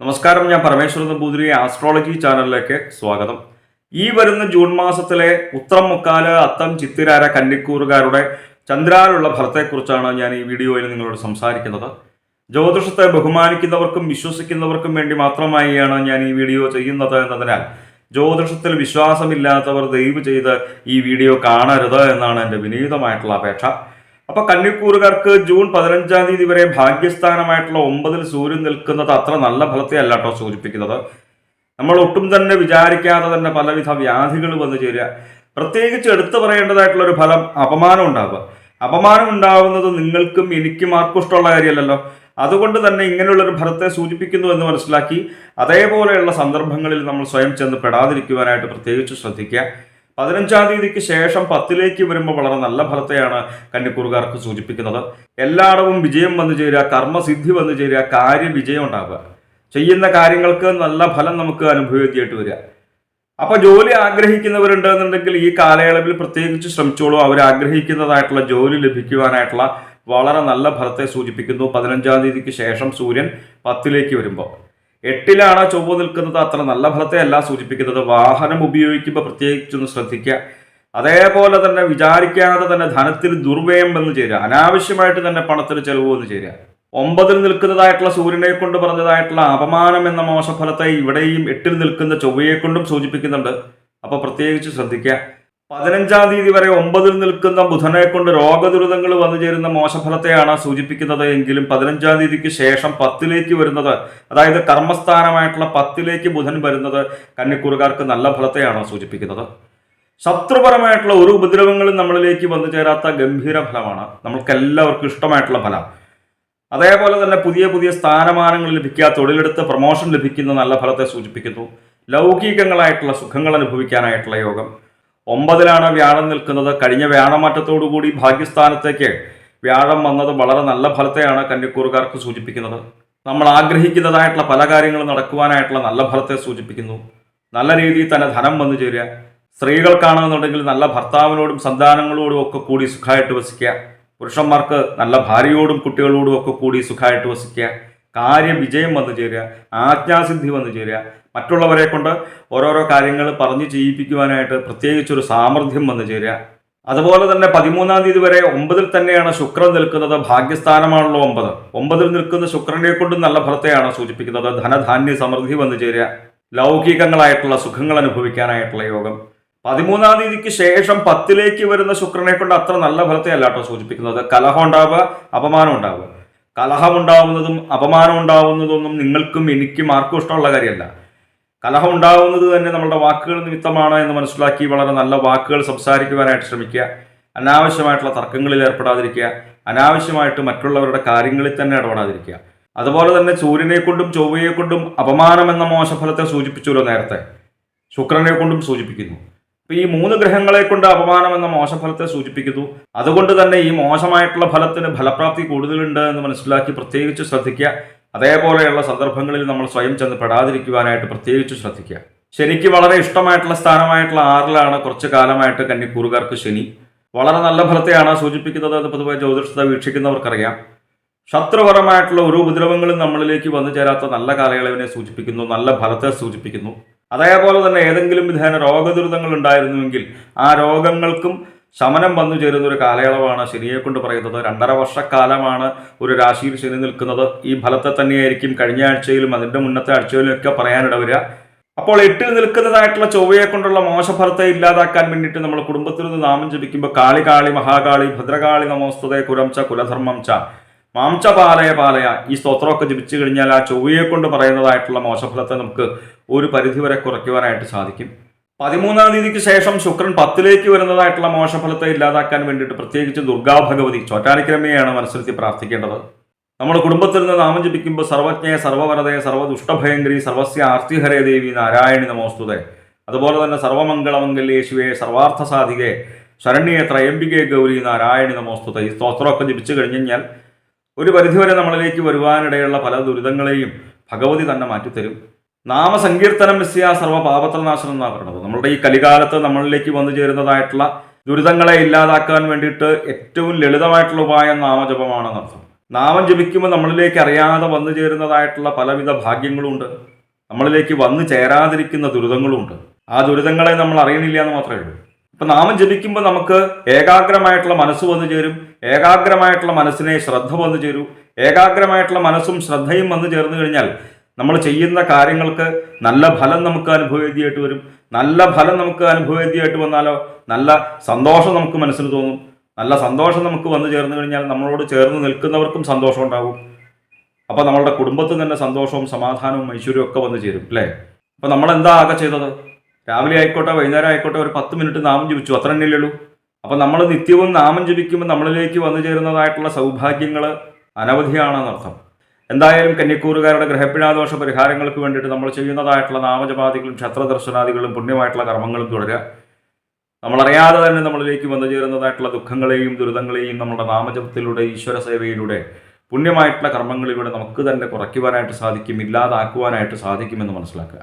നമസ്കാരം ഞാൻ പരമേശ്വരൻ നമ്പൂതിരി ആസ്ട്രോളജി ചാനലിലേക്ക് സ്വാഗതം. ഈ വരുന്ന ജൂൺ മാസത്തിലെ ഉത്രം മുക്കാൽ അത്തം ചിത്തിരാര കന്നിക്കൂറുകാരുടെ ചന്ദ്രാലുള്ള ഫലത്തെക്കുറിച്ചാണ് ഞാൻ ഈ വീഡിയോയിൽ നിങ്ങളോട് സംസാരിക്കുന്നത്. ജ്യോതിഷത്തെ ബഹുമാനിക്കുന്നവർക്കും വിശ്വസിക്കുന്നവർക്കും വേണ്ടി മാത്രമായാണ് ഞാൻ ഈ വീഡിയോ ചെയ്യുന്നത് എന്നതിനാൽ ജ്യോതിഷത്തിൽ വിശ്വാസമില്ലാത്തവർ ദയവ് ചെയ്ത് ഈ വീഡിയോ കാണരുത് എന്നാണ് എന്റെ വിനീതമായിട്ടുള്ള അപേക്ഷ. അപ്പൊ കന്നിക്കൂറുകാർക്ക് ജൂൺ പതിനഞ്ചാം തീയതി വരെ ഭാഗ്യസ്ഥാനമായിട്ടുള്ള ഒമ്പതിൽ സൂര്യൻ നിൽക്കുന്നത് അത്ര നല്ല ഫലത്തെ അല്ല കേട്ടോ സൂചിപ്പിക്കുന്നത്. നമ്മൾ ഒട്ടും തന്നെ വിചാരിക്കാതെ തന്നെ പലവിധ വ്യാധികൾ വന്നു ചേരുക. പ്രത്യേകിച്ച് എടുത്തു പറയേണ്ടതായിട്ടുള്ള ഒരു ഫലം അപമാനം ഉണ്ടാവുക. അപമാനം ഉണ്ടാവുന്നത് നിങ്ങൾക്കും എനിക്കും ആർക്കും ഇഷ്ടമുള്ള കാര്യമല്ലല്ലോ. അതുകൊണ്ട് തന്നെ ഇങ്ങനെയുള്ളൊരു ഫലത്തെ സൂചിപ്പിക്കുന്നു എന്ന് മനസ്സിലാക്കി അതേപോലെയുള്ള സന്ദർഭങ്ങളിൽ നമ്മൾ സ്വയം ചെന്ന് പെടാതിരിക്കുവാനായിട്ട് പ്രത്യേകിച്ച് ശ്രദ്ധിക്കുക. പതിനഞ്ചാം തീയതിക്ക് ശേഷം പത്തിലേക്ക് വരുമ്പോൾ വളരെ നല്ല ഫലത്തെയാണ് കന്നിക്കൂറുകാർക്ക് സൂചിപ്പിക്കുന്നത്. എല്ലായിടവും വിജയം വന്നു ചേരുക കർമ്മസിദ്ധി വന്നു ചേരുക കാര്യവിജയം ഉണ്ടാവുക. ചെയ്യുന്ന കാര്യങ്ങൾക്ക് നല്ല ഫലം നമുക്ക് അനുഭവിക്കേണ്ടി വരിക. അപ്പോൾ ജോലി ആഗ്രഹിക്കുന്നവരുണ്ട് എന്നുണ്ടെങ്കിൽ ഈ കാലയളവിൽ പ്രത്യേകിച്ച് ശ്രമിച്ചോളൂ. അവർ ആഗ്രഹിക്കുന്നതായിട്ടുള്ള ജോലി ലഭിക്കുവാനായിട്ടുള്ള വളരെ നല്ല ഫലത്തെ സൂചിപ്പിക്കുന്നു. പതിനഞ്ചാം തീയതിക്ക് ശേഷം സൂര്യൻ പത്തിലേക്ക് വരുമ്പോൾ. എട്ടിലാണ് ചൊവ്വ നിൽക്കുന്നത്? അത്ര നല്ല ഫലത്തെ അല്ല സൂചിപ്പിക്കുന്നത്. വാഹനം ഉപയോഗിക്കുമ്പോൾ പ്രത്യേകിച്ചൊന്ന് ശ്രദ്ധിക്കുക. അതേപോലെ തന്നെ വിചാരിക്കാതെ തന്നെ ധനത്തിൽ ദുർവ്യയം വന്നു ചേരുക. അനാവശ്യമായിട്ട് തന്നെ പണത്തിന് ചെലവ് വന്നു ചേരുക. ഒമ്പതിൽ നിൽക്കുന്നതായിട്ടുള്ള സൂര്യനെ കൊണ്ട് പറഞ്ഞതായിട്ടുള്ള അപമാനം എന്ന മോശഫലത്തെ ഇവിടെയും എട്ടിൽ നിൽക്കുന്ന ചൊവ്വയെ കൊണ്ടും സൂചിപ്പിക്കുന്നുണ്ട്. അപ്പോൾ പ്രത്യേകിച്ച് ശ്രദ്ധിക്കുക. പതിനഞ്ചാം തീയതി വരെ ഒമ്പതിൽ നിൽക്കുന്ന ബുധനെ കൊണ്ട് രോഗദുരിതങ്ങൾ വന്നു ചേരുന്ന മോശഫലത്തെയാണ് സൂചിപ്പിക്കുന്നത് എങ്കിലും പതിനഞ്ചാം തീയതിക്ക് ശേഷം പത്തിലേക്ക് വരുന്നത് അതായത് കർമ്മസ്ഥാനമായിട്ടുള്ള പത്തിലേക്ക് ബുധൻ വരുന്നത് കന്നിക്കൂറുകാർക്ക് നല്ല ഫലത്തെയാണ് സൂചിപ്പിക്കുന്നത്. ശത്രുപരമായിട്ടുള്ള ഒരു ഉപദ്രവങ്ങളും നമ്മളിലേക്ക് വന്നു ചേരാത്ത ഗംഭീര ഫലമാണ്. നമ്മൾക്കെല്ലാവർക്കും ഇഷ്ടമായിട്ടുള്ള ഫലം. അതേപോലെ തന്നെ പുതിയ പുതിയ സ്ഥാനമാനങ്ങൾ ലഭിക്കുക തൊഴിലെടുത്ത് പ്രൊമോഷൻ ലഭിക്കുന്ന നല്ല ഫലത്തെ സൂചിപ്പിക്കുന്നു. ലൗകികങ്ങളായിട്ടുള്ള സുഖങ്ങൾ അനുഭവിക്കാനായിട്ടുള്ള യോഗം. ഒമ്പതിലാണ് വ്യാഴം നിൽക്കുന്നത്. കഴിഞ്ഞ വ്യാഴമാറ്റത്തോടുകൂടി ഭാഗ്യസ്ഥാനത്തേക്ക് വ്യാഴം വന്നത് വളരെ നല്ല ഫലത്തെയാണ് കന്നിക്കൂറുകാർക്ക് സൂചിപ്പിക്കുന്നത്. നമ്മൾ ആഗ്രഹിക്കുന്നതായിട്ടുള്ള പല കാര്യങ്ങളും നടക്കുവാനായിട്ടുള്ള നല്ല ഫലത്തെ സൂചിപ്പിക്കുന്നു. നല്ല രീതിയിൽ തന്നെ ധനം വന്നു ചേരുക. സ്ത്രീകൾക്കാണെന്നുണ്ടെങ്കിൽ നല്ല ഭർത്താവിനോടും സന്താനങ്ങളോടും ഒക്കെ കൂടി സുഖമായിട്ട് വസിക്കുക. പുരുഷന്മാർക്ക് നല്ല ഭാര്യയോടും കുട്ടികളോടും ഒക്കെ കൂടി സുഖമായിട്ട് വസിക്കുക. കാര്യവിജയം വന്നു ചേരുക ആജ്ഞാസിദ്ധി വന്നു ചേരുക. മറ്റുള്ളവരെ കൊണ്ട് ഓരോരോ കാര്യങ്ങൾ പറഞ്ഞു ചെയ്യിപ്പിക്കുവാനായിട്ട് പ്രത്യേകിച്ചൊരു സാമർഥ്യം വന്നു ചേരുക. അതുപോലെ തന്നെ പതിമൂന്നാം തീയതി വരെ ഒമ്പതിൽ തന്നെയാണ് ശുക്രൻ നിൽക്കുന്നത് ഭാഗ്യസ്ഥാനമാണല്ലോ ഒമ്പത്. ഒമ്പതിൽ നിൽക്കുന്ന ശുക്രനെ കൊണ്ടും നല്ല ഫലത്തെയാണ് സൂചിപ്പിക്കുന്നത്. ധനധാന്യ സമൃദ്ധി വന്നു ചേരുക. ലൗകികങ്ങളായിട്ടുള്ള സുഖങ്ങൾ അനുഭവിക്കാനായിട്ടുള്ള യോഗം. പതിമൂന്നാം തീയതിക്ക് ശേഷം പത്തിലേക്ക് വരുന്ന ശുക്രനെ കൊണ്ട് അത്ര നല്ല ഫലത്തെ അല്ലാട്ടോ സൂചിപ്പിക്കുന്നത്. കലഹം ഉണ്ടാവുക അപമാനം ഉണ്ടാവുക. കലഹം ഉണ്ടാവുന്നതും അപമാനം ഉണ്ടാവുന്നതൊന്നും നിങ്ങൾക്കും എനിക്കും ആർക്കും ഇഷ്ടമുള്ള കാര്യമല്ല. കലഹം ഉണ്ടാവുന്നത് തന്നെ നമ്മളുടെ വാക്കുകൾ നിമിത്തമാണ് എന്ന് മനസ്സിലാക്കി വളരെ നല്ല വാക്കുകൾ സംസാരിക്കുവാനായിട്ട് ശ്രമിക്കുക. അനാവശ്യമായിട്ടുള്ള തർക്കങ്ങളിൽ ഏർപ്പെടാതിരിക്കുക. അനാവശ്യമായിട്ട് മറ്റുള്ളവരുടെ കാര്യങ്ങളിൽ തന്നെ ഇടപെടാതിരിക്കുക. അതുപോലെ തന്നെ സൂര്യനെ കൊണ്ടും ചൊവ്വയെ കൊണ്ടും അപമാനം എന്ന മോശഫലത്തെ സൂചിപ്പിച്ചല്ലോ നേരത്തെ. ശുക്രനെ കൊണ്ടും സൂചിപ്പിക്കുന്നു. അപ്പൊ ഈ മൂന്ന് ഗ്രഹങ്ങളെ കൊണ്ട് അപമാനം എന്ന മോശഫലത്തെ സൂചിപ്പിക്കുന്നു. അതുകൊണ്ട് തന്നെ ഈ മോശമായിട്ടുള്ള ഫലത്തിന് ഫലപ്രാപ്തി കൂടുതലുണ്ട് എന്ന് മനസ്സിലാക്കി പ്രത്യേകിച്ച് ശ്രദ്ധിക്കുക. അതേപോലെയുള്ള സന്ദർഭങ്ങളിൽ നമ്മൾ സ്വയം ചെന്ന് പെടാതിരിക്കുവാനായിട്ട് പ്രത്യേകിച്ച് ശ്രദ്ധിക്കുക. ശനിക്ക് വളരെ ഇഷ്ടമായിട്ടുള്ള സ്ഥാനമായിട്ടുള്ള ആറിലാണ് കുറച്ച് കാലമായിട്ട് കന്നിക്കൂറുകാർക്ക് ശനി. വളരെ നല്ല ഫലത്തെയാണ് സൂചിപ്പിക്കുന്നത് എന്ന് പൊതുവെ ജ്യോതിഷത വീക്ഷിക്കുന്നവർക്കറിയാം. ശത്രുപരമായിട്ടുള്ള ഒരു ഉപദ്രവങ്ങളും നമ്മളിലേക്ക് വന്നു ചേരാത്ത നല്ല കാലയളവിനെ സൂചിപ്പിക്കുന്നു നല്ല ഫലത്തെ സൂചിപ്പിക്കുന്നു. അതേപോലെ തന്നെ ഏതെങ്കിലും വിധേന രോഗദുരിതങ്ങൾ ഉണ്ടായിരുന്നുവെങ്കിൽ ആ രോഗങ്ങൾക്കും ശമനം വന്നു ചേരുന്ന ഒരു കാലയളവാണ് ശനിയെ കൊണ്ട് പറയുന്നത്. രണ്ടര വർഷക്കാലമാണ് ഒരു രാശിയിൽ ശനി നിൽക്കുന്നത്. ഈ ഫലത്തെ തന്നെയായിരിക്കും കഴിഞ്ഞ ആഴ്ചയിലും അതിന്റെ മുന്നത്തെ ആഴ്ചയിലും ഒക്കെ പറയാനിട വരിക. അപ്പോൾ എട്ടിൽ നിൽക്കുന്നതായിട്ടുള്ള ചൊവ്വയെ കൊണ്ടുള്ള മോശഫലത്തെ ഇല്ലാതാക്കാൻ വേണ്ടിയിട്ട് നമ്മൾ കുടുംബത്തിൽ നിന്ന് നാമം ജപിക്കുമ്പോൾ കാളി കാളി മഹാകാളി ഭദ്രകാളി നമോസ്തുതേ കുരംച കുലധർമ്മം ച മാംച പാലയ പാലയ ഈ സ്തോത്രമൊക്കെ ജപിച്ചു കഴിഞ്ഞാൽ ആ ചൊവ്വയെ കൊണ്ട് പറയുന്നതായിട്ടുള്ള മോശഫലത്തെ നമുക്ക് ഒരു പരിധിവരെ കുറയ്ക്കുവാനായിട്ട് സാധിക്കും. പതിമൂന്നാം തീയതിക്ക് ശേഷം ശുക്രൻ പത്തിലേക്ക് വരുന്നതായിട്ടുള്ള മോശഫലത്തെ ഇല്ലാതാക്കാൻ വേണ്ടിയിട്ട് പ്രത്യേകിച്ച് ദുർഗാ ഭഗവതി ചോറ്റാനിക്രമയാണ് മനസ്സിലെത്തി പ്രാർത്ഥിക്കേണ്ടത്. നമ്മുടെ കുടുംബത്തിൽ നിന്ന് നാമം ജപിക്കുമ്പോൾ സർവജ്ഞയെ സർവവരതയെ സർവദുഷ്ടഭയങ്കരി സർവസ്യ ആർത്തിഹരേ ദേവി നാരായണി നമോസ്തുതേ. അതുപോലെ തന്നെ സർവമംഗളമംഗല്യേ ശിവേ സർവാർത്ഥ സാധികേ ശരണ്യെ ത്രയംബികെ ഗൗരി നാരായണി നമോസ്തുതേ. ഈ സ്തോത്രമൊക്കെ ജപിച്ചു കഴിഞ്ഞു കഴിഞ്ഞാൽ ഒരു പരിധിവരെ നമ്മളിലേക്ക് വരുവാനിടയുള്ള പല ദുരിതങ്ങളെയും ഭഗവതി തന്നെ മാറ്റിത്തരും. നാമസങ്കീർത്തനം മിസ്സിയ സർവ പാപത്രനാശനം എന്നാണ് പറയുന്നത് നമ്മളുടെ ഈ കലികാലത്ത് നമ്മളിലേക്ക് വന്നു ചേരുന്നതായിട്ടുള്ള ദുരിതങ്ങളെ ഇല്ലാതാക്കാൻ വേണ്ടിയിട്ട് ഏറ്റവും ലളിതമായിട്ടുള്ള ഉപായം നാമജപമാണെന്നർത്ഥം നാമം ജപിക്കുമ്പോൾ നമ്മളിലേക്ക് അറിയാതെ വന്നു ചേരുന്നതായിട്ടുള്ള പലവിധ ഭാഗ്യങ്ങളുമുണ്ട് നമ്മളിലേക്ക് വന്നു ചേരാതിരിക്കുന്ന ദുരിതങ്ങളുമുണ്ട് ആ ദുരിതങ്ങളെ നമ്മൾ അറിയണില്ല എന്ന് മാത്രമേ ഉള്ളൂ. ഇപ്പൊ നാമം ജപിക്കുമ്പോൾ നമുക്ക് ഏകാഗ്രമായിട്ടുള്ള മനസ്സ് വന്നു ചേരും. ഏകാഗ്രമായിട്ടുള്ള മനസ്സിനെ ശ്രദ്ധ വന്നു ചേരൂ. ഏകാഗ്രമായിട്ടുള്ള മനസ്സും ശ്രദ്ധയും വന്നു ചേർന്ന് കഴിഞ്ഞാൽ നമ്മൾ ചെയ്യുന്ന കാര്യങ്ങൾക്ക് നല്ല ഫലം നമുക്ക് അനുഭവേദ്യമായിട്ട് വരും. നല്ല ഫലം നമുക്ക് അനുഭവേദ്യമായിട്ട് വന്നാലോ നല്ല സന്തോഷം നമുക്ക് മനസ്സിൽ തോന്നും. നല്ല സന്തോഷം നമുക്ക് വന്നു ചേർന്ന് കഴിഞ്ഞാൽ നമ്മളോട് ചേർന്ന് നിൽക്കുന്നവർക്കും സന്തോഷം ഉണ്ടാകും. അപ്പോൾ നമ്മളുടെ കുടുംബത്തിൽ തന്നെ സന്തോഷവും സമാധാനവും ഐശ്വര്യവും ഒക്കെ വന്നു ചേരും അല്ലേ? അപ്പോൾ നമ്മൾ എന്താ ആകെ ചെയ്തത്? രാവിലെ ആയിക്കോട്ടെ വൈകുന്നേരം ആയിക്കോട്ടെ ഒരു പത്ത് മിനിറ്റ് നാമം ജപിച്ചു. അത്ര തന്നെയല്ലേ ഉള്ളൂ? അപ്പോൾ നമ്മൾ നിത്യവും നാമം ജപിക്കുമ്പോൾ നമ്മളിലേക്ക് വന്നു ചേരുന്നതായിട്ടുള്ള സൗഭാഗ്യങ്ങൾ അനവധിയാണെന്നർത്ഥം എന്തായാലും കന്യക്കൂറുകാരുടെ ഗ്രഹപ്പിഴാദോഷ പരിഹാരങ്ങൾക്ക് വേണ്ടിയിട്ട് നമ്മൾ ചെയ്യുന്നതായിട്ടുള്ള നാമജപാദികളും ക്ഷത്രദർശനാദികളും പുണ്യമായിട്ടുള്ള കർമ്മങ്ങളും തുടരുക. നമ്മളറിയാതെ തന്നെ നമ്മളിലേക്ക് വന്നു ചേരുന്നതായിട്ടുള്ള ദുഃഖങ്ങളെയും ദുരിതങ്ങളെയും നമ്മുടെ നാമജപത്തിലൂടെ ഈശ്വര സേവയിലൂടെ പുണ്യമായിട്ടുള്ള കർമ്മങ്ങളിലൂടെ നമുക്ക് തന്നെ കുറയ്ക്കുവാനായിട്ട് സാധിക്കും ഇല്ലാതാക്കുവാനായിട്ട് സാധിക്കുമെന്ന് മനസ്സിലാക്കുക.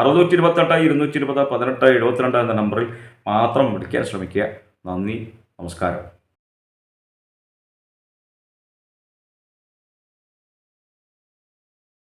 അറുന്നൂറ്റി ഇരുപത്തെട്ട് ഇരുന്നൂറ്റി ഇരുപത് പതിനെട്ട് എഴുപത്തിരണ്ട് എന്ന നമ്പറിൽ മാത്രം വിളിക്കാൻ ശ്രമിക്കുക. നന്ദി നമസ്കാരം.